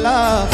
Love.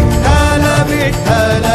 விட்டல விட்டல